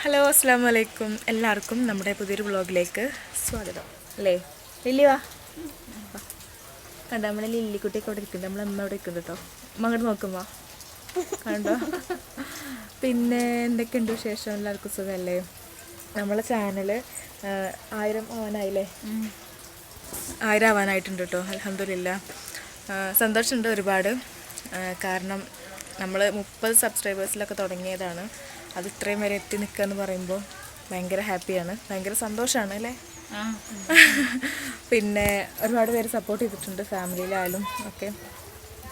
Hello അസ്സാം വലൈക്കും എല്ലാവർക്കും നമ്മുടെ പുതിയൊരു വ്ളോഗിലേക്ക് സ്വാഗതം. അല്ലേ? ലില്ലി വാ. കണ്ടോ നമ്മളെ ലില്ലിക്കുട്ടിയൊക്കെ അവിടെ ഇരിക്കുന്നുണ്ട്. നമ്മളെ അമ്മ അവിടെ ഇരിക്കുന്നുണ്ട് കേട്ടോ. അമ്മ അങ്ങോട്ട് വാ. കണ്ടോ? പിന്നെ എന്തൊക്കെയുണ്ട് വിശേഷം? എല്ലാവർക്കും സുഖമല്ലേ? നമ്മളെ ചാനൽ ആയിരം ആവാനായില്ലേ? ആയിരം ആവാനായിട്ടുണ്ട് കേട്ടോ. അലഹമില്ല സന്തോഷമുണ്ട് ഒരുപാട്. കാരണം നമ്മൾ മുപ്പത് സബ്സ്ക്രൈബേഴ്സിലൊക്കെ തുടങ്ങിയതാണ്. അത് ഇത്രയും വരെ എത്തി നിൽക്കുക എന്ന് പറയുമ്പോൾ ഭയങ്കര ഹാപ്പിയാണ്. ഭയങ്കര സന്തോഷമാണ് അല്ലേ? പിന്നെ ഒരുപാട് പേര് സപ്പോർട്ട് ചെയ്തിട്ടുണ്ട് ഫാമിലിയിലായാലും ഒക്കെ.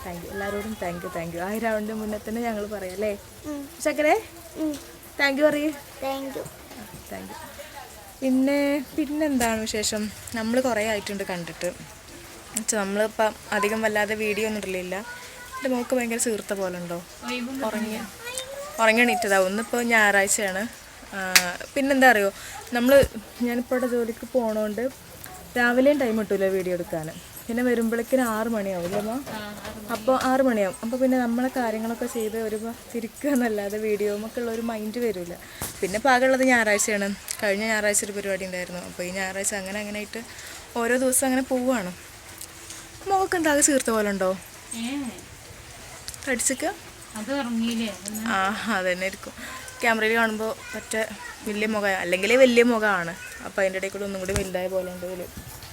താങ്ക് യു എല്ലാവരോടും താങ്ക് യു താങ്ക് യു ആയിരം ആവിന്റെ മുന്നേ തന്നെ ഞങ്ങൾ പറയാം അല്ലേ? ചക്കരെ? താങ്ക് യു പറയൂ. താങ്ക് യു താങ്ക് യു പിന്നെ പിന്നെന്താണ് വിശേഷം? നമ്മൾ കുറേ ആയിട്ടുണ്ട് കണ്ടിട്ട്. നമ്മൾ നമ്മളിപ്പം അധികം വല്ലാതെ വീഡിയോ ഒന്നും ഇടലില്ല. എന്റെ മോക്ക് ഭയങ്കര ചീർത്ത പോലെ ഉണ്ടോ? ഉറങ്ങി ഉറങ്ങി എണീറ്റതാവും ഇന്നിപ്പോൾ ഞായറാഴ്ചയാണ് പിന്നെന്താ അറിയോ? നമ്മൾ ഞാനിപ്പോൾ ഇവിടെ ജോലിക്ക് പോകണോണ്ട് രാവിലെയും ടൈം കിട്ടൂല വീഡിയോ എടുക്കാൻ പിന്നെ വരുമ്പോഴേക്കിനും ആറ് മണിയാവും അല്ലേ അപ്പോൾ ആറ് മണിയാവും. അപ്പോൾ പിന്നെ നമ്മളെ കാര്യങ്ങളൊക്കെ ചെയ്ത് ഒരു തിരിക്കുക എന്നല്ലാതെ വീഡിയോമൊക്കെയുള്ള ഒരു മൈൻഡ് വരില്ല പിന്നെ പാകമുള്ളത് ഞായറാഴ്ചയാണ്. കഴിഞ്ഞ ഞായറാഴ്ച ഒരു പരിപാടി ഉണ്ടായിരുന്നു. അപ്പോൾ ഈ ഞായറാഴ്ച അങ്ങനെ അങ്ങനെ ആയിട്ട് ഓരോ ദിവസം അങ്ങനെ പോവുകയാണ് മുഖക്ക് എന്താകെ ചീർത്ത പോലെ ഉണ്ടോ? ഉറങ്ങിയില്ലേ ആ അതന്നെ ആയിരിക്കും ക്യാമറയിൽ കാണുമ്പോൾ പറ്റ വലിയ മുഖ അല്ലെങ്കിൽ വലിയ മുഖമാണ് അപ്പം അതിന്റെ ഇടയിൽ കൂടെ ഒന്നും കൂടി വലുതായ പോലെ ഉണ്ട് ഇതിൽ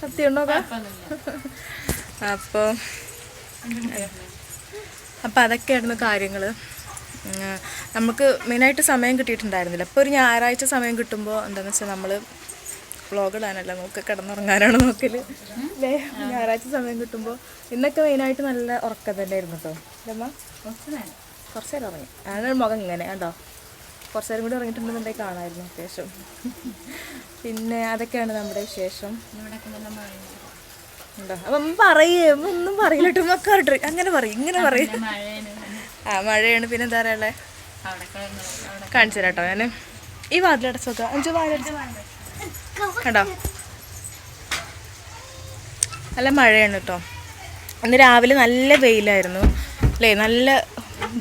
സത്യം അപ്പോൾ അപ്പോൾ അതൊക്കെയായിരുന്നു കാര്യങ്ങൾ നമുക്ക് മെയിനായിട്ട് സമയം കിട്ടിയിട്ടുണ്ടായിരുന്നില്ല. അപ്പോൾ ഒരു ഞായറാഴ്ച സമയം കിട്ടുമ്പോൾ എന്താണെന്ന് വെച്ചാൽ നമ്മൾ വ്ളോഗ് ഇടാനല്ല നമുക്ക് കിടന്നുറങ്ങാനാണ് നോക്കൽ അല്ലേ ഞായറാഴ്ച സമയം കിട്ടുമ്പോൾ ഇന്നൊക്കെ മെയിനായിട്ട് നല്ല ഉറക്കം തന്നെ ആയിരുന്നു കേട്ടോ അല്ലമ്മ കുറച്ച് നേരം ഇറങ്ങി അങ്ങനെ മുഖം ഇങ്ങനെ കണ്ടോ? കുറച്ച് നേരം കൂടി ഇറങ്ങിയിട്ടുണ്ടെന്നുണ്ടെങ്കിൽ കാണാമായിരുന്നു അത്യാവശ്യം പിന്നെ അതൊക്കെയാണ് നമ്മുടെ വിശേഷം. ഉണ്ടോ? അപ്പം പറയേ. ഒന്നും പറയില്ല കേട്ടോ. മക്കാട്ട് അങ്ങനെ പറയും. ഇങ്ങനെ പറയും. ആ മഴയാണ്. പിന്നെ എന്താ അവിടെ കാണിച്ചു തരാട്ടോ ഞാൻ ഈ വാതിലടച്ച് നോക്കാം അഞ്ചു വാതിലടച്ച് കണ്ടോ? നല്ല മഴയാണ് കേട്ടോ. ഇന്ന് രാവിലെ നല്ല വെയിലായിരുന്നു. അല്ലേ? നല്ല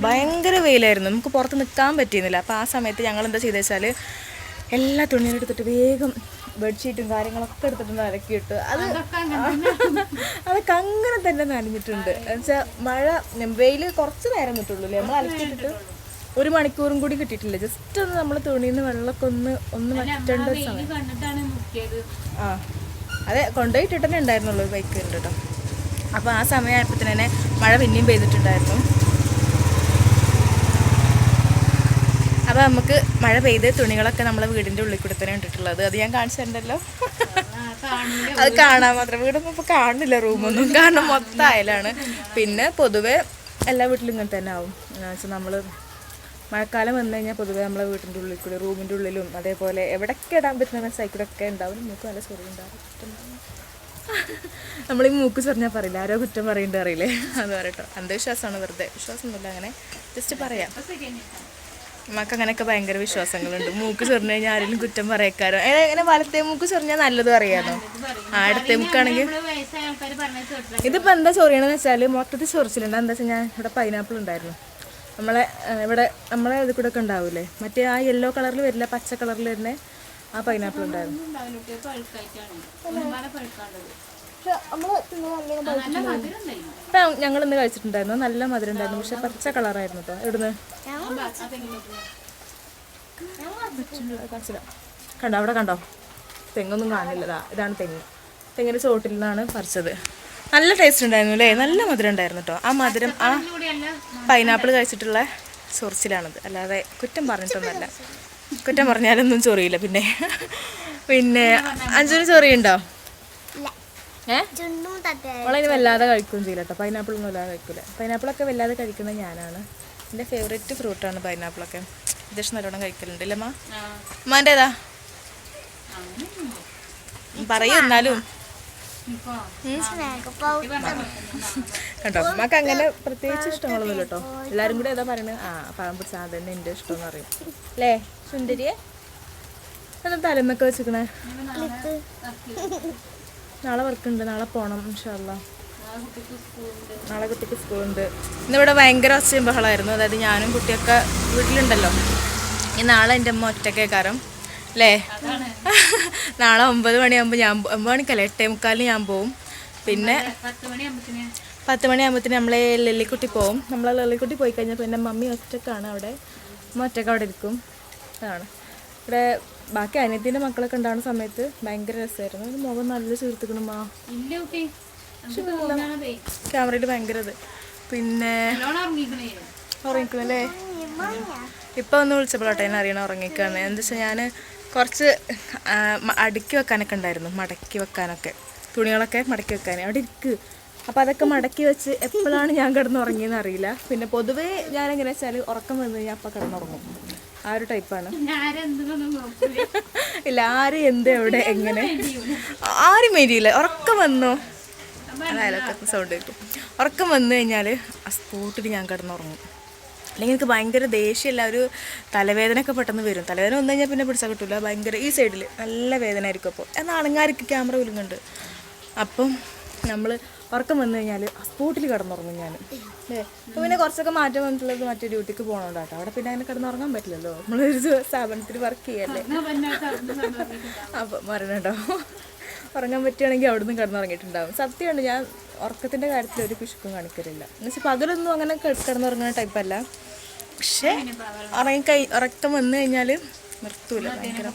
ഭയങ്കര വെയിലായിരുന്നു. നമുക്ക് പുറത്ത് നിൽക്കാൻ പറ്റിയിരുന്നില്ല. അപ്പോൾ ആ സമയത്ത് ഞങ്ങൾ എന്താ ചെയ്തെന്ന് വെച്ചാൽ എല്ലാ തുണിയും എടുത്തിട്ട് വേഗം ബെഡ്ഷീറ്റും കാര്യങ്ങളൊക്കെ എടുത്തിട്ട് നനക്കിയിട്ട് അത് അതൊക്കെ അങ്ങനെ തന്നെ നനഞ്ഞിട്ടുണ്ട്. എന്നുവെച്ചാൽ മഴ വെയിൽ കുറച്ച് നേരം കിട്ടുള്ളൂ അല്ലേ നമ്മൾ അലക്കിയിട്ടിട്ട് ഒരു മണിക്കൂറും കൂടി കിട്ടിയിട്ടില്ല. ജസ്റ്റ് ഒന്ന് നമ്മൾ തുണിയിൽ നിന്ന് വെള്ളമൊക്കെ ഒന്ന് ഒന്ന് വറ്റേണ്ട സമയം. ആ. അതെ കൊണ്ടുപോയിട്ടിട്ട് തന്നെ ഉണ്ടായിരുന്നുള്ളൂ ബൈക്ക് ഉണ്ട് കേട്ടോ അപ്പോൾ ആ സമയമായപ്പോൾ തന്നെ മഴ പിന്നെയും പെയ്തിട്ടുണ്ടായിരുന്നു. അപ്പോൾ നമുക്ക് മഴ പെയ്ത് തുണികളൊക്കെ നമ്മളെ വീടിന്റെ ഉള്ളിൽ കൂടെ തന്നെ ഇട്ടിട്ടുള്ളത് അത് ഞാൻ കാണിച്ചിട്ടുണ്ടല്ലോ അത് കാണാൻ മാത്രം. വീടൊന്നും ഇപ്പോൾ കാണില്ല റൂമൊന്നും കാരണം മൊത്തം അയലാണ്. പിന്നെ പൊതുവേ എല്ലാ വീട്ടിലും ഇങ്ങനെ തന്നെ ആവും. വെച്ചാൽ നമ്മൾ മഴക്കാലം വന്നു കഴിഞ്ഞാൽ പൊതുവേ നമ്മളെ വീട്ടിന്റെ ഉള്ളിൽ കൂടി റൂമിന്റെ ഉള്ളിലും അതേപോലെ എവിടെയൊക്കെ ഇടാൻ പറ്റുന്ന സൈക്കിളൊക്കെ ഉണ്ടാവും. നമുക്ക് നല്ല സോറി ഉണ്ടാവും. നമ്മൾ ഈ മൂക്ക് ചൊറിഞ്ഞാൽ പറയില്ല? ആരോ കുറ്റം പറയേണ്ടറിയില്ലേ അറിയില്ലേ അത് പറയട്ടോ. അന്ധവിശ്വാസമാണ് വെറുതെ. വിശ്വാസമൊന്നുമില്ല അങ്ങനെ. ജസ്റ്റ് പറയാം. നമുക്ക് അങ്ങനെയൊക്കെ ഭയങ്കര വിശ്വാസങ്ങളുണ്ട്. മൂക്ക് ചെറിഞ്ഞു കഴിഞ്ഞാൽ ആരെങ്കിലും കുറ്റം പറയക്കാരോ? അങ്ങനെ വലത്തെ മൂക്ക് ചെറിഞ്ഞാൽ നല്ലതും ആ അടുത്തേ മൂക്കാണെങ്കിൽ ഇതിപ്പോൾ എന്താ ചൊറിയണമെന്ന് വെച്ചാൽ മൊത്തത്തിൽ ചൊറിച്ചിലുണ്ട്. എന്താ വെച്ചാൽ ഞാൻ ഇവിടെ പൈനാപ്പിൾ ഉണ്ടായിരുന്നു. നമ്മളെ ഇവിടെ നമ്മളെ ഇത് കൂടെ ഒക്കെ ഉണ്ടാവില്ലേ മറ്റേ ആ യെല്ലോ കളറിൽ വരില്ല പച്ച കളറിൽ വരുന്ന ആ പൈനാപ്പിൾ ഉണ്ടായിരുന്നു. ഇപ്പം ഞങ്ങൾ ഇന്ന് കഴിച്ചിട്ടുണ്ടായിരുന്നു. നല്ല മധുരം ഉണ്ടായിരുന്നു പക്ഷെ പച്ച കളറായിരുന്നു കേട്ടോ. കാണിച്ചില്ല കണ്ടോ അവിടെ കണ്ടോ? തെങ്ങൊന്നും കാണില്ലതാ ഇതാണ് തെങ്ങ്. തെങ്ങിന്റെ ചോട്ടിൽ നിന്നാണ് പറിച്ചത്. നല്ല ടേസ്റ്റ് ഉണ്ടായിരുന്നു അല്ലേ? നല്ല മധുരം ഉണ്ടായിരുന്നു കേട്ടോ. ആ മധുരം ആ പൈനാപ്പിൾ കഴിച്ചിട്ടുള്ള ചൊറിച്ചിലാണത്. അല്ലാതെ കുറ്റം പറഞ്ഞിട്ടൊന്നുമല്ല. കുറ്റം പറഞ്ഞാലൊന്നും ചൊറിയില്ല. പിന്നെ പിന്നെ അഞ്ചൊരു ചൊറിയുണ്ടോ? ഏ? ചുണ്ടും തട്ട അവളതിന് വല്ലാതെ കഴിക്കുകയും ചെയ്യില്ല കേട്ടോ. പൈനാപ്പിൾ ഒന്നും വല്ലാതെ കഴിക്കില്ല പൈനാപ്പിളൊക്കെ വല്ലാതെ കഴിക്കുന്നത് ഞാനാണ്. എന്റെ ഫേവറേറ്റ് ഫ്രൂട്ടാണ് പൈനാപ്പിളൊക്കെ. അത്യാവശ്യം നല്ലോണം കഴിക്കലുണ്ട് ഇല്ലമ്മ അമ്മാന്റെതാ പറയൂ എന്നാലും. കേട്ടോ അമ്മയ്ക്ക് അങ്ങനെ പ്രത്യേകിച്ച് ഇഷ്ടങ്ങളൊന്നുമില്ല കേട്ടോ. എല്ലാരും കൂടെ ഏതാ പറയുന്നത് ആ പഴം പിടിച്ച അതന്നെ എന്റെ ഇഷ്ടം എന്ന് പറയും. അല്ലേ സുന്ദരിയെ? എന്താ തലമൊക്കെ വെച്ചിക്കണേ നാളെ വർക്കുണ്ട്. നാളെ പോണം ഇൻഷാല്ല നാളെ കുട്ടിക്ക് സ്കൂളുണ്ട്. ഇന്നിവിടെ ഭയങ്കര ഒച്ചയും ബഹളമായിരുന്നു അതായത് ഞാനും കുട്ടിയൊക്കെ വീട്ടിലുണ്ടല്ലോ. ഈ നാളെ എന്റെ അമ്മ ഒറ്റക്കേക്കാരം അല്ലേ നാളെ ഒമ്പത് മണിയാകുമ്പോൾ ഞാൻ ഒമ്പത് മണിക്കല്ലേ? എട്ടേ മുക്കാലിന് ഞാൻ പോവും. പിന്നെ പത്ത് മണിയാകുമ്പോഴത്തേന് നമ്മളെ ലെല്ലിക്കുട്ടി പോവും. നമ്മളെ ലെല്ലിക്കുട്ടി പോയി കഴിഞ്ഞാൽ പിന്നെ മമ്മി ഒറ്റക്കാണ് അവിടെ. അമ്മ ഒറ്റയ്ക്ക് അവിടെ ഇരിക്കും. അതാണ്. ഇവിടെ ബാക്കി അനിയത്തിന്റെ മക്കളൊക്കെ ഉണ്ടാവുന്ന സമയത്ത് ഭയങ്കര രസമായിരുന്നു. ഒരു മുഖം നല്ല ചീർത്തിക്കണം മാ. ഇല്ല കുട്ടി നമുക്ക് തോന്നാണതേ ക്യാമറയിൽ ഭയങ്കര അത് പിന്നെ ഉറങ്ങിക്കുന്നല്ലേ ഇപ്പൊ ഒന്ന് വിളിച്ചപ്പോഴാട്ടെ എന്നെ അറിയണം ഉറങ്ങിക്കാണ് എന്താ വെച്ചാൽ ഞാൻ കുറച്ച് അടുക്കി വെക്കാനൊക്കെ ഉണ്ടായിരുന്നു. മടക്കി വെക്കാനൊക്കെ. തുണികളൊക്കെ മടക്കി വെക്കാൻ അവിടെ ഇരിക്ക്. അപ്പോൾ അതൊക്കെ മടക്കി വെച്ച് എപ്പോഴാണ് ഞാൻ കിടന്നുറങ്ങിയെന്ന് അറിയില്ല. പിന്നെ പൊതുവേ ഞാൻ എങ്ങനെ വെച്ചാൽ ഉറക്കം വന്നു കഴിഞ്ഞാൽ അപ്പം കിടന്നുറങ്ങും. ആ ഒരു ടൈപ്പാണ് ഇല്ല ആര് എന്ത് എവിടെ എങ്ങനെ? ആരും മേരിയില്ല ഉറക്കം വന്നു. അതായത് സൗണ്ട് കേൾക്കും. ഉറക്കം വന്നു കഴിഞ്ഞാൽ ആ സ്പോട്ടിൽ ഞാൻ കിടന്നുറങ്ങും. അല്ലെങ്കിൽ എനിക്ക് ഭയങ്കര ദേഷ്യമില്ല ഒരു തലവേദന ഒക്കെ പെട്ടെന്ന് വരും. തലവേദന വന്നു കഴിഞ്ഞാൽ പിന്നെ പിടിച്ചാൽ കിട്ടില്ല ഭയങ്കര ഈ സൈഡിൽ നല്ല വേദന ആയിരിക്കും അപ്പോൾ. എന്നാൽ അണങ്ങാരിക്ക് ക്യാമറ വിലുന്നുണ്ട് അപ്പം നമ്മൾ ഉറക്കം വന്നു കഴിഞ്ഞാൽ ആ സ്പോട്ടിൽ കിടന്നുറങ്ങും ഞാൻ അല്ലേ? അപ്പോൾ പിന്നെ കുറച്ചൊക്കെ മാറ്റം വന്നിട്ടുള്ളത് മറ്റേ ഡ്യൂട്ടിക്ക് പോകണോണ്ട് കേട്ടോ അവിടെ പിന്നെ അങ്ങനെ കിടന്നുറങ്ങാൻ പറ്റില്ലല്ലോ. നമ്മളൊരു സ്ഥാപനത്തിൽ വർക്ക് ചെയ്യല്ലേ. അപ്പോൾ മരണോ ഉറങ്ങാൻ പറ്റുകയാണെങ്കിൽ അവിടെ നിന്ന് കിടന്നുറങ്ങിയിട്ടുണ്ടാവും. സത്യമാണ് ഞാൻ ഉറക്കത്തിന്റെ കാര്യത്തിൽ ഒരു പിശുക്കും കാണിക്കലില്ല. എന്നുവെച്ചാൽ പകലൊന്നും അങ്ങനെ കിടന്നുറങ്ങുന്ന ടൈപ്പല്ല പക്ഷേ ഉറങ്ങി കഴി ഉറക്കം വന്നു കഴിഞ്ഞാൽ നിർത്തൂല ഭയങ്കര.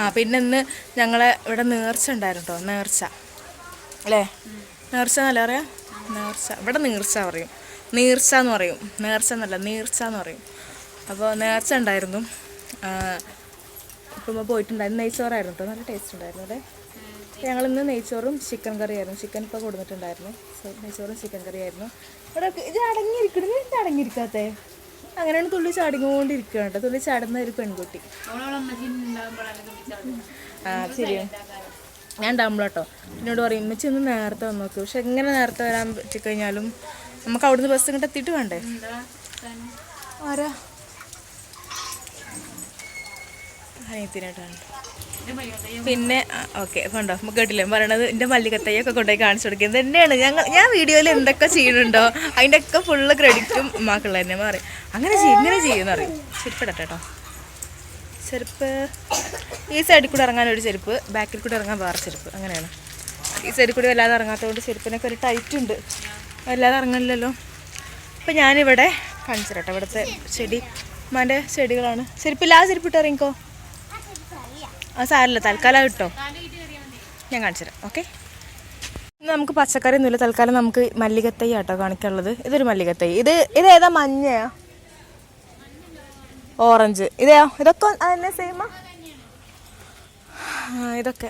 ആ പിന്നെ ഇന്ന് ഞങ്ങളെ ഇവിടെ നേർച്ച ഉണ്ടായിരുന്നു കേട്ടോ നേർച്ച. അല്ലേ? നേർച്ച എന്നല്ല പറയാ? നേർച്ച. ഇവിടെ നീർച്ച പറയും. നീർച്ച എന്ന് പറയും. നേർച്ച എന്നല്ല നീർച്ച എന്ന് പറയും. അപ്പോൾ നേർച്ച ഉണ്ടായിരുന്നു. ഇപ്പം പോയിട്ടുണ്ടായിരുന്നു നെയ്ച്ചോറായിരുന്നു കേട്ടോ നല്ല ടേസ്റ്റ് ഉണ്ടായിരുന്നു അല്ലേ? ഞങ്ങൾ ഇന്ന് നെയ്ച്ചോറും ചിക്കൻ കറിയായിരുന്നു ചിക്കൻ ഇപ്പോൾ കൊടുത്തിട്ടുണ്ടായിരുന്നു. സോ നെയ്ച്ചോറും ചിക്കൻ കറിയായിരുന്നു ഇവിടെ ഇത് അടങ്ങിയിരിക്കണം ഇത് അടങ്ങിയിരിക്കാത്തേ? അങ്ങനെയാണ് തുള്ളി ചാടിക്കൊണ്ടിരിക്കുകയാണ് കേട്ടോ തുള്ളി ചാടുന്ന ഒരു പെൺകുട്ടി. ആ ശരിയാണ് ഞാൻ ഉണ്ടാകുമ്പോൾ കേട്ടോ എന്നോട് പറയും ഉമ്മച്ചി ഒന്ന് നേരത്തെ വന്ന് നോക്ക് പക്ഷെ എങ്ങനെ നേരത്തെ വരാൻ പറ്റിക്കഴിഞ്ഞാലും നമുക്ക് അവിടുന്ന് ബസ് ഇങ്ങോട്ട് എത്തിയിട്ട് വേണ്ടേ? ആരാ? അനിയത്തിനായിട്ടാണ് പിന്നെ ഓക്കെ കണ്ടോ? നമുക്ക് കേട്ടില്ലേ? പറയണത് എന്റെ മല്ലികത്തയ്യൊക്കെ കൊണ്ടുപോയി കാണിച്ചു കൊടുക്കുക തന്നെയാണ്. ഞങ്ങൾ ഞാൻ വീഡിയോയിൽ എന്തൊക്കെ ചെയ്യുന്നുണ്ടോ അതിന്റെ ഒക്കെ ഫുള്ള് ക്രെഡിറ്റും മാക്കുള്ള തന്നെ പറയും. അങ്ങനെ ചെയ്യും ഇങ്ങനെ ചെയ്യുമെന്ന് പറയും. ചെരുപ്പിടട്ടെ കേട്ടോ ചെരുപ്പ്. ഈ സൈഡിൽ കൂടെ ഇറങ്ങാൻ ഒരു ചെരുപ്പ് ബാക്കിൽ കൂടെ ഇറങ്ങാൻ വേറെ ചെരുപ്പ്. അങ്ങനെയാണ്. ഈ സൈഡിൽ കൂടി വല്ലാതെ ഇറങ്ങാത്തതുകൊണ്ട് ചെരുപ്പിനൊക്കെ ഒരു ടൈറ്റ് ഉണ്ട്. വല്ലാതെ ഇറങ്ങില്ലല്ലോ അപ്പം ഞാനിവിടെ കാണിച്ചു ഇവിടുത്തെ ചെടി ഉമ്മാന്റെ ചെടികളാണ്. ചെരുപ്പില്ല ആ ചെരുപ്പിട്ട് ഇറങ്ങിക്കോ. ആ സാരില്ല. തൽക്കാലം കിട്ടോ ഞാൻ കാണിച്ചു തരാം ഓക്കെ നമുക്ക് പച്ചക്കറി ഒന്നുമില്ല. തൽക്കാലം നമുക്ക് മല്ലികത്തൈ ആട്ടോ കാണിക്കാനുള്ളത്. ഇതൊരു മല്ലികത്തൈ. ഇത് ഇത് ഏതാ മഞ്ഞയാ? ഓറഞ്ച് ഇതെയോ? ഇതൊക്കെ അതന്നെ സെയിമാ ഇതൊക്കെ.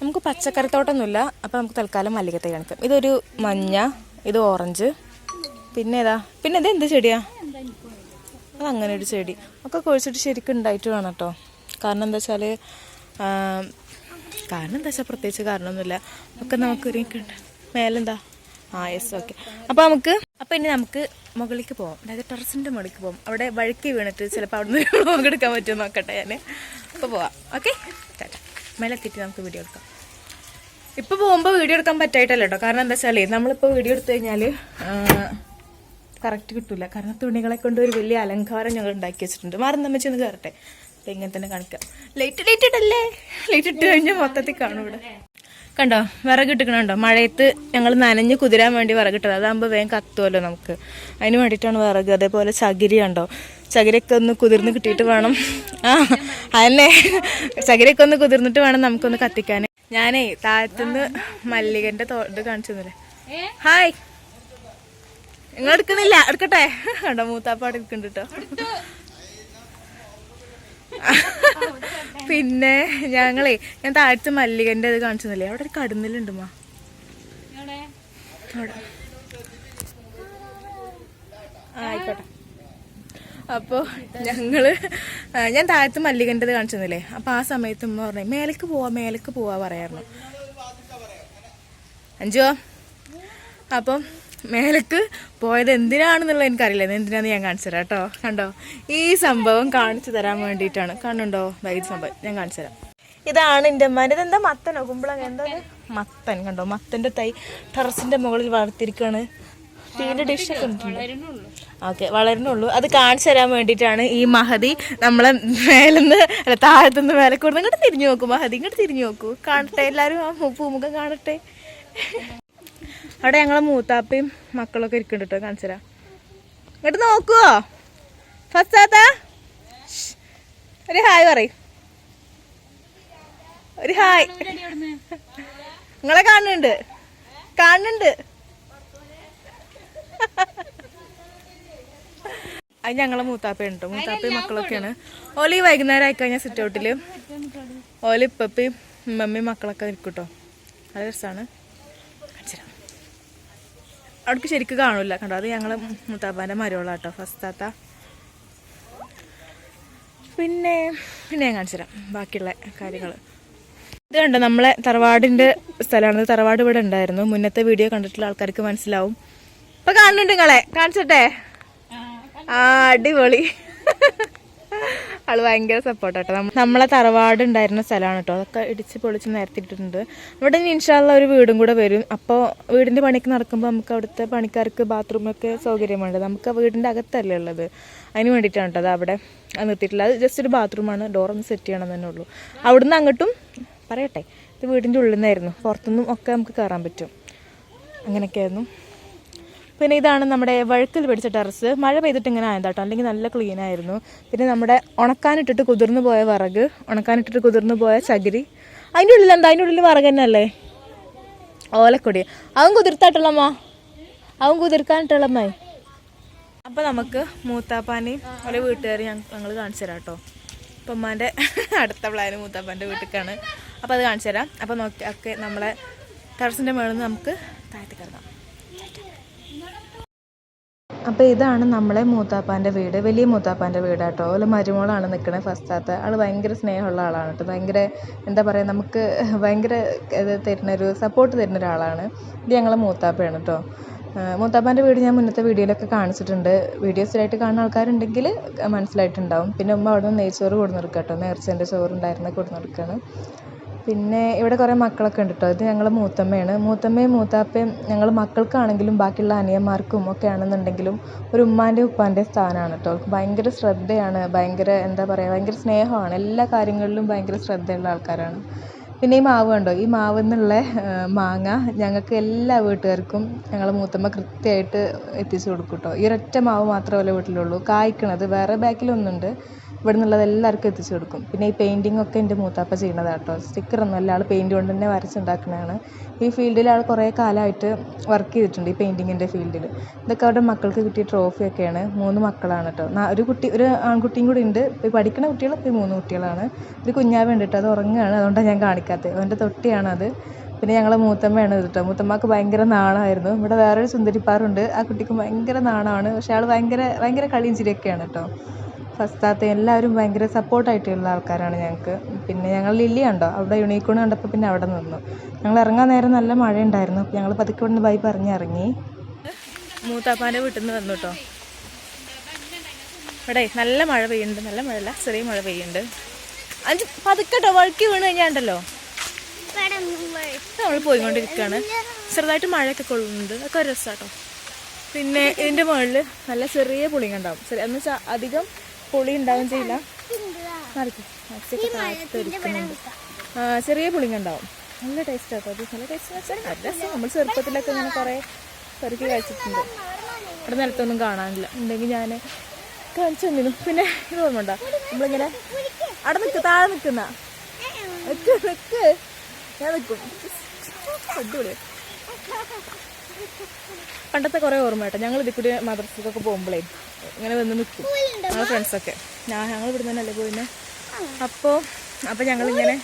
നമുക്ക് പച്ചക്കറിത്തോട്ടൊന്നുമില്ല. അപ്പം നമുക്ക് തൽക്കാലം മല്ലിക തൈ കാണിക്കാം ഇതൊരു മഞ്ഞ ഇത് ഓറഞ്ച്. പിന്നെ ഏതാ? പിന്നെ ഇത് എന്ത് ചെടിയാ? അത് അങ്ങനെ ഒരു ചെടി. ഒക്കെ കുഴിച്ചിട്ട് ശരിക്കും ഉണ്ടായിട്ട് വേണം കേട്ടോ. കാരണം എന്താ വെച്ചാൽ കാരണം എന്താ വെച്ചാൽ പ്രത്യേകിച്ച് കാരണമൊന്നുമില്ല. ഒക്കെ നമുക്ക് ഒരുക്കിണ്ട് മേലെന്താ? ആ യെസ് ഓക്കെ അപ്പോൾ നമുക്ക് അപ്പോൾ ഇനി നമുക്ക് മുകളിലേക്ക് പോകാം അതായത് ടെറസിന്റെ മുകളിലേക്ക് പോകാം അവിടെ വഴുക്കി വീണിട്ട് ചിലപ്പോൾ അവിടെ നിന്ന് പങ്കെടുക്കാൻ പറ്റുമോ നോക്കട്ടെ ഞാൻ അപ്പോൾ പോവാം. ഓക്കെ ചേട്ടാ മേലെ എത്തിയിട്ട് നമുക്ക് വീഡിയോ എടുക്കാം. ഇപ്പോൾ പോകുമ്പോൾ വീഡിയോ എടുക്കാൻ പറ്റായിട്ടല്ല കേട്ടോ കാരണം എന്താ വെച്ചാൽ നമ്മളിപ്പോൾ വീഡിയോ എടുത്തു കഴിഞ്ഞാൽ കറക്റ്റ് കിട്ടില്ല കാരണം തുണികളെ കൊണ്ട് ഒരു വലിയ അലങ്കാരം ഞങ്ങൾ ഉണ്ടാക്കി വെച്ചിട്ടുണ്ട്. മാറും നമ്മൾ ഒന്ന് കയറട്ടെ അപ്പം ഇങ്ങനെ തന്നെ കാണിക്കാം. Light light ഇട്ടല്ലേ? ലൈറ്റ് ഇട്ട് കഴിഞ്ഞാൽ മൊത്തത്തിൽ കാണും ഇവിടെ. കണ്ടോ? വിറക് ഇട്ടിക്കണുണ്ടോ? മഴയത്ത് ഞങ്ങൾ നനഞ്ഞ് കുതിരാൻ വേണ്ടി വിറകിട്ടത് അതാകുമ്പോൾ വേഗം കത്തുമല്ലോ നമുക്ക്. അതിന് വേണ്ടിയിട്ടാണ് വിറക്. അതേപോലെ ചകിരി കണ്ടോ ചകിരിയൊക്കെ ഒന്ന് കുതിർന്ന് കിട്ടിയിട്ട് വേണം. ആ അതന്നെ. ചകിരയൊക്കെ ഒന്ന് കുതിർന്നിട്ട് വേണം നമുക്കൊന്ന് കത്തിക്കാൻ. ഞാനേ താഴത്തുനിന്ന് മല്ലികന്റെ തോട് ഇത് കാണിച്ചു തന്നില്ലേ? ഹായ് നിങ്ങൾ എടുക്കണില്ല എടുക്കട്ടെ. കണ്ടോ മൂത്താപ്പാട് എടുക്കുന്നുണ്ട് കേട്ടോ പിന്നെ ഞങ്ങളേ ഞാൻ താഴത്ത് മല്ലികന്റെ ഇത് കാണിച്ചതല്ലേ അവിടെ ഒരു കടന്നിലുണ്ട് മാ ആയിക്കോട്ടെ. അപ്പോൾ ഞങ്ങൾ ഞാൻ താഴത്ത് മല്ലികന്റെ കാണിച്ചതല്ലേ അപ്പോൾ ആ സമയത്ത് ഉമ്മ പറഞ്ഞു മേലേക്ക് പോവാ മേലേക്ക് പോവാ പറയായിരുന്നു അഞ്ചോ അപ്പം മേലേക്ക് പോയത് എന്തിനാണെന്നുള്ളത് എനിക്കറിയില്ല. ഇത് എന്തിനാന്ന് ഞാൻ കാണിച്ചു തരാം കേട്ടോ. കണ്ടോ? ഈ സംഭവം കാണിച്ചു തരാൻ വേണ്ടിയിട്ടാണ്. കണ്ടുണ്ടോ? ദാ സംഭവം ഞാൻ കാണിച്ചു തരാം ഇതാണ് എന്റെ അമ്മേന്റെ ഇതെന്താ മത്തനോ? കുമ്പളങ്ങ എന്താ മത്തൻ. കണ്ടോ? മത്തന്റെ തൈ ടെറസിന്റെ മുകളിൽ വളർത്തിയിരിക്കുകയാണ്. തീന്റെ ഡിഷൊക്കെ ഉണ്ട് ഓക്കെ വളരണുള്ളൂ. അത് കാണിച്ചു തരാൻ വേണ്ടിയിട്ടാണ് ഈ മഹതി നമ്മളെ മേലെന്ന് അല്ല താഴത്തുനിന്ന് മേലെ കൂടുന്നത് ഇങ്ങോട്ട് തിരിഞ്ഞു നോക്കൂ മഹതി. ഇങ്ങോട്ട് തിരിഞ്ഞു നോക്കൂ. കാണട്ടെ എല്ലാവരും ആ പൂമുഖം കാണട്ടെ. അവിടെ ഞങ്ങളെ മൂത്താപ്പയും മക്കളൊക്കെ ഇരിക്കുന്നുണ്ട് കേട്ടോ കാണിച്ചു തരാം. ഇങ്ങോട്ട് നോക്കുവോ ഫസ്റ്റാത്ത ഒരു ഹായ് പറയും. ഒരു ഹായ്. നിങ്ങളെ കാണുന്നുണ്ട്. കാണുന്നുണ്ട്. അത് ഞങ്ങളെ മൂത്താപ്പയുണ്ട്. കേട്ടോ മൂത്താപ്പയും മക്കളൊക്കെയാണ്. ഓല ഈ വൈകുന്നേരം ആയിക്കഴിഞ്ഞാൽ സിറ്റ് ഔട്ടിൽ ഓല ഇപ്പപ്പയും മമ്മിയും മക്കളൊക്കെ നിൽക്കും കേട്ടോ നല്ല രസമാണ് അവിടേക്ക് ശരിക്കും കാണൂല. കണ്ടോ? അത് ഞങ്ങളെ മരവുള്ള മരുവളാട്ടോ ഫസ്റ്റ് താത്ത. പിന്നെ പിന്നെ ഞാൻ കാണിച്ചു തരാം ബാക്കിയുള്ള കാര്യങ്ങൾ ഇത് കണ്ടോ? നമ്മളെ തറവാടിന്റെ സ്ഥലമാണ്. തറവാട് ഇവിടെ ഉണ്ടായിരുന്നു. മുന്നത്തെ വീഡിയോ കണ്ടിട്ടുള്ള ആൾക്കാർക്ക് മനസ്സിലാവും. ഇപ്പൊ കാണുന്നുണ്ട് നിങ്ങളെ. കാണിച്ചട്ടെ? ആ അടിപൊളി. ആൾ ഭയങ്കര സപ്പോർട്ടാട്ടോ നമ്മളെ തറവാട് ഉണ്ടായിരുന്ന സ്ഥലമാണ് കേട്ടോ അതൊക്കെ ഇടിച്ച് പൊളിച്ച് നിരത്തിയിട്ടുണ്ട് ഇവിടെ ഇനി ഇൻഷാല്ല ഒരു വീടും കൂടെ വരും. അപ്പോൾ വീടിന്റെ പണിക്ക് നടക്കുമ്പോൾ നമുക്ക് അവിടുത്തെ പണിക്കാർക്ക് ബാത്റൂമൊക്കെ സൗകര്യമുണ്ട്. നമുക്ക് ആ വീടിന്റെ അകത്തല്ലേ ഉള്ളത്. അതിന് വേണ്ടിയിട്ടാണ് കേട്ടോ അത് അവിടെ നിർത്തിയിട്ടില്ല അത് ജസ്റ്റ് ഒരു ബാത്റൂമാണ് ഡോറൊന്ന് സെറ്റ് ചെയ്യണം തന്നെ ഉള്ളൂ. അവിടുന്ന് അങ്ങോട്ടും പറയട്ടെ. ഇത് വീടിന്റെ ഉള്ളിൽ നിന്നായിരുന്നു പുറത്തുനിന്നും ഒക്കെ നമുക്ക് കയറാൻ പറ്റും. അങ്ങനെയൊക്കെയായിരുന്നു. പിന്നെ ഇതാണ് നമ്മുടെ വഴുക്കിൽ പിടിച്ച ടെറസ്. മഴ പെയ്തിട്ട് ഇങ്ങനെ ആയതാട്ടോ. അല്ലെങ്കിൽ നല്ല ക്ലീൻ ആയിരുന്നു. പിന്നെ നമ്മുടെ ഉണക്കാനിട്ടിട്ട് കുതിർന്നു പോയ വിറക് ഉണക്കാനിട്ടിട്ട് കുതിർന്നു പോയ ചകിരി. അതിന്റെ ഉള്ളിൽ എന്താ? അതിന്റെ ഉള്ളിൽ വിറക് തന്നെ അല്ലേ ഓലക്കൊടി അവൻ കുതിർത്താട്ടുള്ളമ്മ അവൻ കുതിർക്കാനിട്ടുള്ളമ്മേ അപ്പോൾ നമുക്ക് മൂത്താപ്പാനെയും ഓലെ വീട്ടുകാരെയും ഞങ്ങൾ കാണിച്ചു തരാം കേട്ടോ. അപ്പം ഉമ്മാന്റെ അടുത്ത പ്ലാന് മൂത്താപ്പാന്റെ വീട്ടിലേക്കാണ്. അപ്പോൾ അത് കാണിച്ചു തരാം. അപ്പോൾ നോക്കി ഒക്കെ നമ്മളെ ടെറസിന്റെ മുകളിൽ നിന്ന് നമുക്ക് താഴ്ത്തി കിടക്കാം അപ്പോൾ ഇതാണ് നമ്മളെ മൂത്താപ്പാന്റെ വീട്. വലിയ മൂത്താപ്പാന്റെ വീടാട്ടോ. ഓല മരുമോളാണ് നിൽക്കുന്നത് ഫസ്റ്റാത്ത ആൾ ഭയങ്കര സ്നേഹമുള്ള ആളാണ് കേട്ടോ. ഭയങ്കര എന്താ പറയുക നമുക്ക് ഭയങ്കര ഇത് തരുന്ന ഒരു സപ്പോർട്ട് തരുന്ന ഒരാളാണ്. ഇത് ഞങ്ങളെ മൂത്താപ്പയാണ് കേട്ടോ. മൂത്താപ്പാന്റെ വീട് ഞാൻ മുന്നത്തെ വീഡിയോയിലൊക്കെ കാണിച്ചിട്ടുണ്ട്. വീഡിയോസിലായിട്ട് കാണുന്ന ആൾക്കാരുണ്ടെങ്കിൽ മനസ്സിലായിട്ടുണ്ടാവും. പിന്നെ ഉമ്മ അവിടെ നിന്ന് നെയ്ച്ചോറ് കൊടുന്നു കേട്ടോ നേർച്ചേന്റെ ചോറുണ്ടായിരുന്ന കൊടുന്നു പിന്നെ ഇവിടെ കുറേ മക്കളൊക്കെ ഉണ്ട് കേട്ടോ ഇത് ഞങ്ങളുടെ മൂത്തമ്മയാണ്. മൂത്തമ്മയും മൂത്താപ്പയും ഞങ്ങൾ മക്കൾക്കാണെങ്കിലും ബാക്കിയുള്ള അനിയന്മാർക്കും ഒക്കെ ആണെന്നുണ്ടെങ്കിലും ഒരു ഉമ്മാന്റെ ഉപ്പാന്റെ സ്ഥാനമാണ് കേട്ടോ അവർക്ക് ഭയങ്കര ശ്രദ്ധയാണ്. ഭയങ്കര എന്താ പറയുക ഭയങ്കര സ്നേഹമാണ്. എല്ലാ കാര്യങ്ങളിലും ഭയങ്കര ശ്രദ്ധയുള്ള ആൾക്കാരാണ്. പിന്നെ ഈ മാവ് കണ്ടോ? ഈ മാവ് എന്നുള്ള മാങ്ങ ഞങ്ങൾക്ക് എല്ലാ വീട്ടുകാർക്കും ഞങ്ങൾ മൂത്തമ്മ കൃത്യമായിട്ട് എത്തിച്ചു കൊടുക്കും കേട്ടോ ഈ ഒരൊറ്റ മാവ് മാത്രമല്ല വീട്ടിലുള്ളൂ. കായ്ക്കണത് വേറെ ബാക്കിലൊന്നുണ്ട്. ഇവിടെ നിന്നുള്ളത് എല്ലാവർക്കും എത്തിച്ചു കൊടുക്കും. പിന്നെ ഈ പെയിൻറിങ് ഒക്കെ എന്റെ മൂത്താപ്പ ചെയ്യുന്നതാണ് കേട്ടോ സ്റ്റിക്കറൊന്നും അല്ല. ആൾ പെയിന്റ് കൊണ്ട് തന്നെ വരച്ചുണ്ടാക്കുന്നതാണ്. ഈ ഫീൽഡിൽ ആൾ കുറേ കാലമായിട്ട് വർക്ക് ചെയ്തിട്ടുണ്ട് ഈ പെയിന്റിങ്ങിന്റെ ഫീൽഡിൽ ഇതൊക്കെ അവരുടെ മക്കൾക്ക് കിട്ടിയ ട്രോഫിയൊക്കെയാണ് മൂന്ന് മക്കളാണ് കേട്ടോ ഒരു കുട്ടി ഒരു ആൺകുട്ടിയും കൂടി ഉണ്ട്. ഇപ്പോൾ പഠിക്കുന്ന കുട്ടികൾ ഇപ്പോൾ മൂന്ന് കുട്ടികളാണ്. ഒരു കുഞ്ഞാവ് ഉണ്ട് കേട്ടോ അത് ഉറങ്ങുകയാണ്. അതുകൊണ്ടാണ് ഞാൻ കാണിക്കാത്തത് അവന്റെ തൊട്ടിയാണത് പിന്നെ ഞങ്ങളെ മൂത്തമ്മയാണ് കേട്ടോ മൂത്തമ്മക്ക് ഭയങ്കര നാണമായിരുന്നു ഇവിടെ വേറൊരു സുന്ദരിപ്പാറുണ്ട്. ആ കുട്ടിക്ക് ഭയങ്കര നാണമാണ് പക്ഷെ ആൾ ഭയങ്കര ഭയങ്കര കളിയും ചിരിയൊക്കെയാണ് കേട്ടോ ഫസ്റ്റാത്ത എല്ലാവരും ഭയങ്കര സപ്പോർട്ടായിട്ടുള്ള ആൾക്കാരാണ് ഞങ്ങൾക്ക്. പിന്നെ ഞങ്ങൾ ലില്ലി കണ്ടോ? അവിടെ യൂണിക്കോൺ കണ്ടപ്പോൾ പിന്നെ അവിടെ നിന്നു. ഞങ്ങൾ ഇറങ്ങാൻ നേരം നല്ല മഴ ഉണ്ടായിരുന്നു അപ്പോൾ ഞങ്ങൾ പതുക്കെ ഇവിടുന്ന് ബൈ പറഞ്ഞിറങ്ങി. മൂത്താപ്പാന്റെ വീട്ടിൽ നിന്ന് വന്നു കേട്ടോ ഇവിടെ നല്ല മഴ പെയ്യുന്നുണ്ട്. നല്ല മഴയല്ല ചെറിയ മഴ പെയ്യുന്നുണ്ട്. അഞ്ച് പതുക്കെട്ടോ വഴുക്കി വീണ് കഴിഞ്ഞാണ്ടല്ലോ. നമ്മൾ പോയിക്കൊണ്ടിരിക്കുകയാണ് ചെറുതായിട്ട് മഴയൊക്കെ കൊള്ളുന്നുണ്ട്. അതൊക്കെ ഒരു രസമാട്ടോ പിന്നെ ഇതിന്റെ മുകളിൽ നല്ല ചെറിയ പുളിങ്ങ ഉണ്ടാവും. ചെറിയ എന്ന് വെച്ചാൽ അധികം പുളി ഉണ്ടാവും ചെയ്യില്ല. ചെറിയ പുളിങ്ങ ഉണ്ടാവും. നല്ല ടേസ്റ്റ് ആട്ടോ. അത് നല്ല ടേസ്റ്റ് വെച്ചാൽ നല്ല നമ്മൾ ചെറുപ്പത്തിലൊക്കെ ഇങ്ങനെ കുറേ പെറുക്കി കഴിച്ചിട്ടുണ്ട്. ഇവിടെ നിലത്തൊന്നും കാണാനില്ല. ഉണ്ടെങ്കിൽ ഞാൻ കാണിച്ചു തന്നിരുന്നു. പിന്നെ ഇത് ഓർമ്മ ഉണ്ടോ? നമ്മളിങ്ങനെ അവിടെ നിൽക്ക് താഴെ നിൽക്കുന്ന നിൽക്ക് നിൽക്ക് ഞാൻ നിൽക്കും അടിപൊളി പണ്ടത്തെ കുറേ ഓർമ്മ കേട്ടോ. ഞങ്ങൾ ഇതിൽ കൂടി മദ്രസക്കൊക്കെ പോകുമ്പോഴേ ഇങ്ങനെ വന്ന് നിൽക്കും ഞങ്ങളെ ഫ്രണ്ട്സൊക്കെ. ഞാൻ ഞങ്ങൾ ഇവിടെ തന്നെയല്ലേ പോയിന്നെ അപ്പോൾ അപ്പോൾ ഞങ്ങളിങ്ങനെ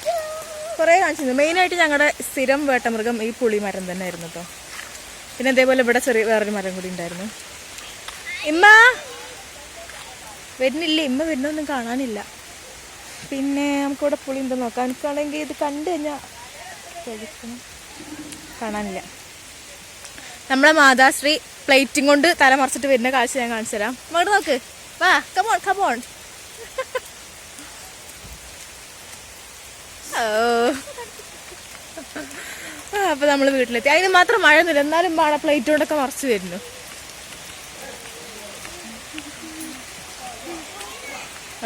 കുറേ കാണിച്ചിരുന്നു മെയിനായിട്ട് ഞങ്ങളുടെ സ്ഥിരം വേട്ടമൃഗം ഈ പുളി മരം തന്നെ ആയിരുന്നു കേട്ടോ പിന്നെ അതേപോലെ ഇവിടെ ചെറിയ വേറൊരു മരം കൂടി ഉണ്ടായിരുന്നു. ഇമ്മ! വരുന്നില്ല? ഇമ്മ വരുന്നൊന്നും കാണാനില്ല. പിന്നെ നമുക്കിവിടെ പുളി ഉണ്ടോ നോക്കാം. എനിക്കാണെങ്കിൽ ഇത് കണ്ടു കഴിഞ്ഞാൽ കാണാനില്ല. നമ്മളെ മാതാശ്രീ പ്ലേറ്റും കൊണ്ട് തല മറച്ചിട്ട് വരുന്ന കാഴ്ച ഞാൻ കാണിച്ചു തരാം. അങ്ങോട്ട് നോക്ക്. വാ കമോൺ കമോൺ അപ്പൊ അപ്പോൾ നമ്മൾ വീട്ടിലെത്തി. അതിന് മാത്രം മഴ നില എന്നാലും മഴ പ്ലേറ്റ് കൊണ്ടൊക്കെ മറച്ചു തരുന്നു.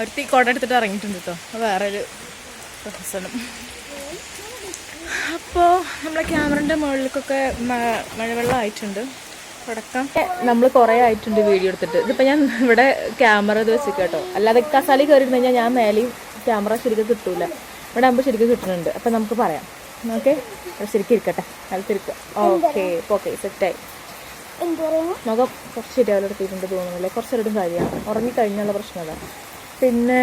ഒരുത്തി തീ എടുത്തിട്ട് ഇറങ്ങിയിട്ടുണ്ട് കേട്ടോ വേറൊരു ഒരു അപ്പോൾ നമ്മളെ ക്യാമറന്റെ മുകളിലേക്കൊക്കെ മ- മഴവെള്ളം ആയിട്ടുണ്ട്. തുടക്കം. നമ്മൾ കുറേ ആയിട്ടുണ്ട് വീഡിയോ എടുത്തിട്ട്. ഇതിപ്പോൾ ഞാൻ ഇവിടെ ക്യാമറ ഇത് വെച്ച് കേട്ടോ. അല്ലാതെ കസാലി കയറി കഴിഞ്ഞാൽ ഞാൻ മേലെയും ക്യാമറ ശരിക്കും കിട്ടൂല. ഇവിടെ ആകുമ്പോൾ ശരിക്കും കിട്ടുന്നുണ്ട്. അപ്പം നമുക്ക് പറയാം. ഓക്കെ? ശരിക്കും ഇരിക്കട്ടെ. നിലത്തിരിക്കുക ഓക്കെ. ഓക്കെ സെറ്റായി. മുഖം കുറച്ച് ശരിയാവില്ല എടുത്തിട്ടുണ്ട് തോന്നുന്നില്ലേ? കുറച്ചൊരിടും കാര്യമാണ്. ഉറങ്ങിക്കഴിഞ്ഞുള്ള പ്രശ്നമല്ല പിന്നെ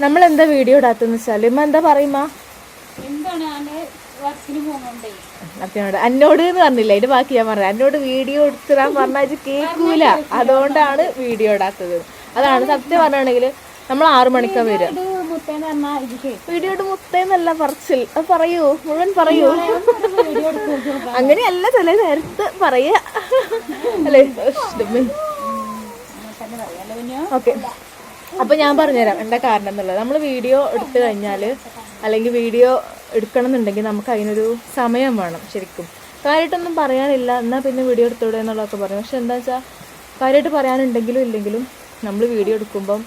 നമ്മൾ എന്താ വീഡിയോ ഇടാത്തെന്ന് വെച്ചാൽ ഇമ്മ എന്താ പറയുമ്പോൾ ആന്റെ അന്നോട് എന്ന് പറഞ്ഞില്ല അതിന്റെ ബാക്കി ഞാൻ പറഞ്ഞത് എന്നോട് വീഡിയോ എടുത്തിടാൻ പറഞ്ഞാൽ കേൾക്കൂല അതുകൊണ്ടാണ് വീഡിയോ ഇടാത്തത്. അതാണ് സത്യം പറഞ്ഞാണെങ്കിൽ നമ്മൾ ആറു മണിക്കാണ് വരിക. വീഡിയോ മുത്തേന്നല്ല പറച്ചിൽ. അത് പറയൂ മുഴുവൻ പറയൂ. അങ്ങനെയല്ല ചില നേരത്ത് പറയാ അല്ലേ? ഉഷ്, തന്നെ പറയാലോ പിന്നെ ഓക്കെ. അപ്പൊ ഞാൻ പറഞ്ഞുതരാം എന്താ കാരണം എന്നുള്ളത്. നമ്മൾ വീഡിയോ എടുത്തു കഴിഞ്ഞാൽ അല്ലെങ്കിൽ വീഡിയോ എടുക്കണം എന്നുണ്ടെങ്കിൽ നമുക്ക് അതിനൊരു സമയം വേണം ശരിക്കും. കാര്യമായിട്ടൊന്നും പറയാനില്ല. എന്നാൽ പിന്നെ വീഡിയോ എടുത്തോടെ എന്നുള്ളതൊക്കെ പറയും. പക്ഷെ എന്താ വെച്ചാൽ കാര്യമായിട്ട് പറയാനുണ്ടെങ്കിലും ഇല്ലെങ്കിലും നമ്മൾ വീഡിയോ എടുക്കുമ്പം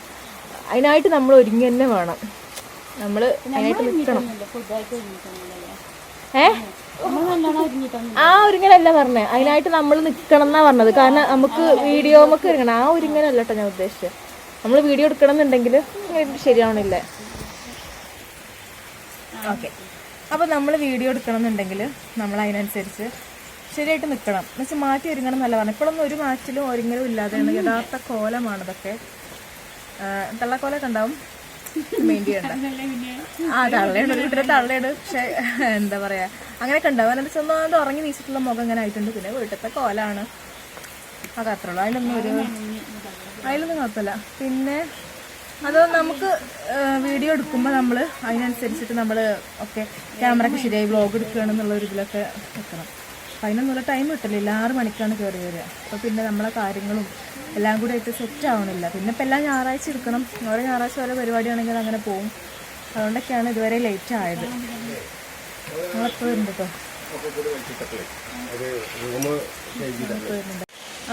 അതിനായിട്ട് നമ്മൾ ഒരുങ്ങി തന്നെ വേണം. നമ്മൾ അതിനായിട്ട് നിൽക്കണം ഏ? ആ ഒരുങ്ങലല്ല പറഞ്ഞേ. അതിനായിട്ട് നമ്മൾ നിൽക്കണം എന്നാ പറഞ്ഞത്. കാരണം നമുക്ക് വീഡിയോ നമുക്ക് ഒരുങ്ങണം. ആ ഒരുങ്ങലല്ല കേട്ടോ ഞാൻ ഉദ്ദേശിച്ചത്. നമ്മൾ വീഡിയോ എടുക്കണം എന്നുണ്ടെങ്കിൽ ശരിയാവണില്ല ഓക്കെ. അപ്പോൾ നമ്മൾ വീഡിയോ എടുക്കണം എന്നുണ്ടെങ്കിൽ നമ്മൾ അതിനനുസരിച്ച് ശരിയായിട്ട് നിൽക്കണം എന്ന് വെച്ചാൽ മാറ്റി ഒരുങ്ങണം എന്നല്ല പറഞ്ഞു ഇപ്പോഴൊന്നും ഒരു മാറ്റിലും ഒരുങ്ങലും ഇല്ലാതെയാണ് യഥാർത്ഥ കോലമാണ് ഇതൊക്കെ തള്ളക്കോലൊക്കെ ഉണ്ടാവും? മെയിൻ ചെയ്യണ്ട ആ തള്ളയുണ്ട്. ഒരു കുട്ടിയുടെ തള്ളയുണ്ട്. പക്ഷെ എന്താ പറയാ അങ്ങനെയൊക്കെ ഉണ്ടാവും. അതിന്റെ സ്വന്തം ഉറങ്ങി വീശിട്ടുള്ള മുഖം ഇങ്ങനെ ആയിട്ടുണ്ട്. പിന്നെ വീട്ടിലത്തെ കോലാണ്. അതത്രേ ഉള്ളൂ. അതിലൊന്നും ഒരു അതിലൊന്നും കുഴപ്പമില്ല. പിന്നെ അത് നമുക്ക് വീഡിയോ എടുക്കുമ്പോൾ നമ്മൾ അതിനനുസരിച്ചിട്ട് നമ്മൾ ഒക്കെ ക്യാമറയ്ക്ക് ശരിയായി വ്ളോഗ് എടുക്കുകയാണെന്നുള്ള ഒരു ഇതിലൊക്കെ വെക്കണം. അപ്പം അതിനൊന്നുമില്ല ടൈം കിട്ടില്ല ആറ് മണിക്കാണ് കയറി വരിക. അപ്പോൾ പിന്നെ നമ്മളെ കാര്യങ്ങളും എല്ലാം കൂടി ആയിട്ട് സെറ്റ് ആവണില്ല. പിന്നെ ഇപ്പം എല്ലാം ഞായറാഴ്ച എടുക്കണം. ഓരോ ഞായറാഴ്ച ഓരോ പരിപാടിയാണെങ്കിൽ അങ്ങനെ പോകും അതുകൊണ്ടൊക്കെയാണ് ഇതുവരെ ലേറ്റ് ആയത്. കേട്ടോ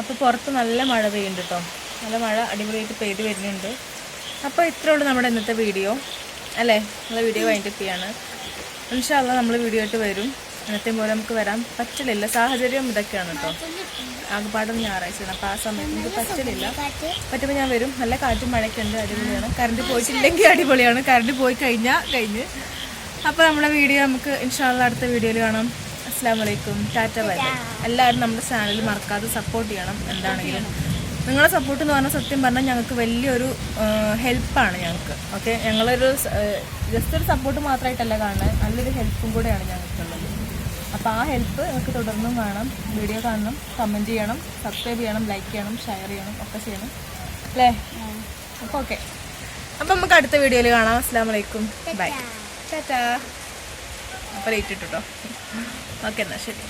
അപ്പോൾ പുറത്ത് നല്ല മഴ പെയ്യുന്നുണ്ട് കേട്ടോ നല്ല മഴ അടിപൊളിയായിട്ട് പെയ്ത് വരുന്നുണ്ട്. അപ്പോൾ ഇത്രേ ഉള്ളൂ നമ്മുടെ ഇന്നത്തെ വീഡിയോ. അല്ലേ? നമ്മളെ വീഡിയോ വൈൻഡപ്പ് ചെയ്യാണ് ഇൻഷാല്ല നമ്മൾ വീഡിയോ ആയിട്ട് വരും. ഇന്നത്തെ പോലെ നമുക്ക് വരാൻ പറ്റില്ല സാഹചര്യം ഇതൊക്കെയാണ് കേട്ടോ ആകെപ്പാടും ഞായറാഴ്ചയാണ്. അപ്പോൾ ആ സമയത്ത് നമുക്ക് പറ്റില്ല പറ്റുമ്പോൾ ഞാൻ വരും. നല്ല കാറ്റും മഴയൊക്കെ ഉണ്ട് അടിപൊളിയാണ്. കറണ്ട് പോയിട്ടില്ലെങ്കിൽ അടിപൊളിയാണ്. കറണ്ട് പോയി കഴിഞ്ഞാൽ കഴിഞ്ഞ്. അപ്പോൾ നമ്മുടെ വീഡിയോ നമുക്ക് ഇൻഷാല്ല അടുത്ത വീഡിയോയിൽ കാണാം. അസ്സാം വലൈക്കും ടാറ്റ വരെ എല്ലാവരും നമ്മുടെ ചാനൽ മറക്കാതെ സപ്പോർട്ട് ചെയ്യണം. എന്താണെങ്കിലും. നിങ്ങളെ സപ്പോർട്ട് എന്ന് പറഞ്ഞാൽ സത്യം പറഞ്ഞാൽ ഞങ്ങൾക്ക് വലിയൊരു ഹെൽപ്പാണ് ഞങ്ങൾക്ക്. ഓക്കെ ഞങ്ങളൊരു ജസ്റ്റ് ഒരു സപ്പോർട്ട് മാത്രമായിട്ടല്ല കാണുന്നത്. നല്ലൊരു ഹെൽപ്പും കൂടെയാണ് ഞങ്ങൾക്കുള്ളത്. അപ്പോൾ ആ ഹെൽപ്പ് നിങ്ങൾക്ക് തുടർന്നും വേണം വീഡിയോ കാണണം കമന്റ് ചെയ്യണം സബ്സ്ക്രൈബ് ചെയ്യണം ലൈക്ക് ചെയ്യണം ഷെയർ ചെയ്യണം ഒക്കെ ചെയ്യണം. അല്ലേ? അപ്പോൾ ഓക്കെ അപ്പം നമുക്ക് അടുത്ത വീഡിയോയിൽ കാണാം. അസ്സാം വലൈക്കും ബൈ ടാറ്റാ അപ്പോൾ ലേറ്റ് ഇട്ടോ ഓക്കെ എന്നാൽ ശരി.